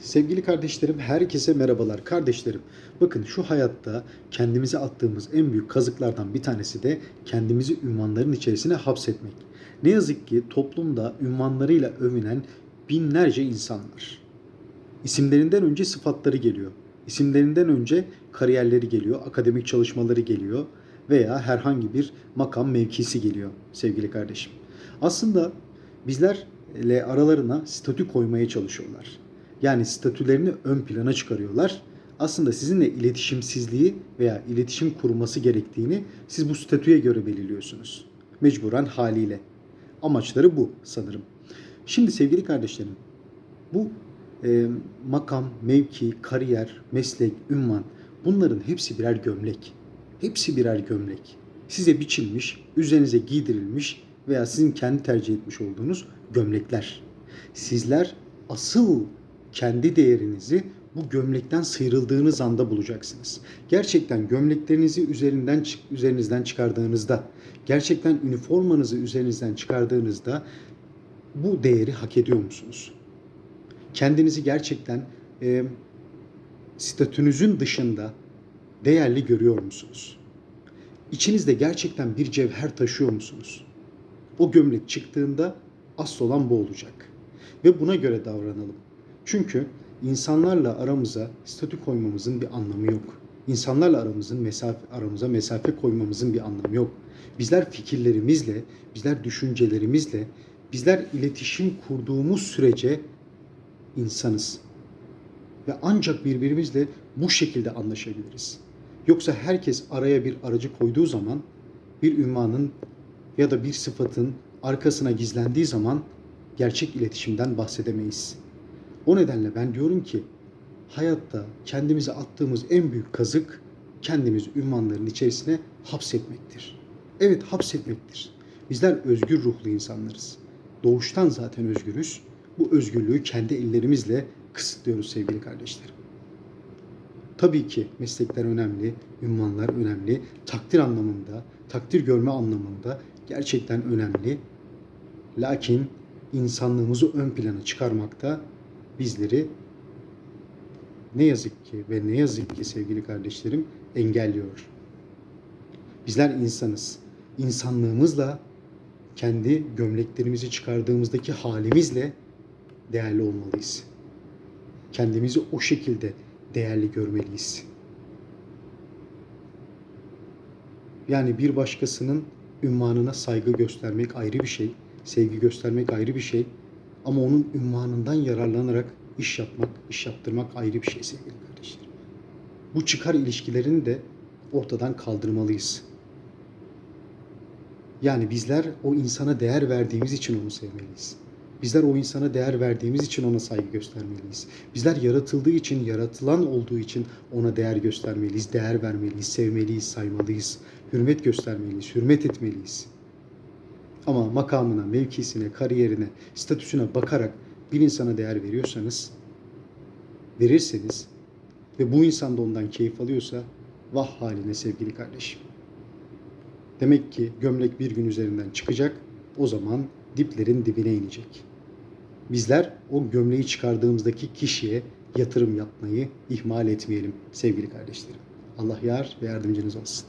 Sevgili kardeşlerim, herkese merhabalar. Kardeşlerim, bakın şu hayatta kendimize attığımız en büyük kazıklardan bir tanesi de kendimizi ünvanların içerisine hapsetmek. Ne yazık ki toplumda ünvanlarıyla övünen binlerce insan var. İsimlerinden önce sıfatları geliyor. İsimlerinden önce kariyerleri geliyor, akademik çalışmaları geliyor veya herhangi bir makam mevkisi geliyor sevgili kardeşim. Aslında bizlerle aralarına statü koymaya çalışıyorlar. Yani statülerini ön plana çıkarıyorlar. Aslında sizinle iletişimsizliği veya iletişim kurması gerektiğini siz bu statüye göre belirliyorsunuz. Mecburen haliyle. Amaçları bu sanırım. Şimdi sevgili kardeşlerim, bu e, makam, mevki, kariyer, meslek, ünvan bunların hepsi birer gömlek. Hepsi birer gömlek. Size biçilmiş, üzerinize giydirilmiş veya sizin kendi tercih etmiş olduğunuz gömlekler. Sizler asıl kendi değerinizi bu gömlekten sıyrıldığınız anda bulacaksınız. Gerçekten gömleklerinizi üzerinden üzerinizden çıkardığınızda, gerçekten üniformanızı üzerinizden çıkardığınızda bu değeri hak ediyor musunuz? Kendinizi gerçekten e, statünüzün dışında değerli görüyor musunuz? İçinizde gerçekten bir cevher taşıyor musunuz? O gömlek çıktığında asıl olan bu olacak. Ve buna göre davranalım. Çünkü insanlarla aramıza statü koymamızın bir anlamı yok. İnsanlarla aramızın mesafe, aramıza mesafe koymamızın bir anlamı yok. Bizler fikirlerimizle, bizler düşüncelerimizle, bizler iletişim kurduğumuz sürece insanız. Ve ancak birbirimizle bu şekilde anlaşabiliriz. Yoksa herkes araya bir aracı koyduğu zaman bir ünvanın ya da bir sıfatın arkasına gizlendiği zaman gerçek iletişimden bahsedemeyiz. O nedenle ben diyorum ki hayatta kendimize attığımız en büyük kazık kendimiz ünvanların içerisine hapsetmektir. Evet hapsetmektir. Bizler özgür ruhlu insanlarız. Doğuştan zaten özgürüz. Bu özgürlüğü kendi ellerimizle kısıtlıyoruz sevgili kardeşlerim. Tabii ki meslekler önemli, ünvanlar önemli, takdir anlamında, takdir görme anlamında gerçekten önemli. Lakin insanlığımızı ön plana çıkarmakta bizleri ne yazık ki ve ne yazık ki sevgili kardeşlerim engelliyor. Bizler insanız. İnsanlığımızla kendi gömleklerimizi çıkardığımızdaki halimizle değerli olmalıyız. Kendimizi o şekilde değerli görmeliyiz. Yani bir başkasının ünvanına saygı göstermek ayrı bir şey, sevgi göstermek ayrı bir şey. Ama onun ünvanından yararlanarak iş yapmak, iş yaptırmak ayrı bir şey sevgili kardeşlerim. Bu çıkar ilişkilerini de ortadan kaldırmalıyız. Yani bizler o insana değer verdiğimiz için onu sevmeliyiz. Bizler o insana değer verdiğimiz için ona saygı göstermeliyiz. Bizler yaratıldığı için, yaratılan olduğu için ona değer göstermeliyiz, değer vermeliyiz, sevmeliyiz, saymalıyız, hürmet göstermeliyiz, hürmet etmeliyiz. Ama makamına, mevkisine, kariyerine, statüsüne bakarak bir insana değer veriyorsanız, verirseniz ve bu insan da ondan keyif alıyorsa vah haline sevgili kardeşim. Demek ki gömlek bir gün üzerinden çıkacak, o zaman diplerin dibine inecek. Bizler o gömleği çıkardığımızdaki kişiye yatırım yapmayı ihmal etmeyelim sevgili kardeşlerim. Allah yar ve yardımcınız olsun.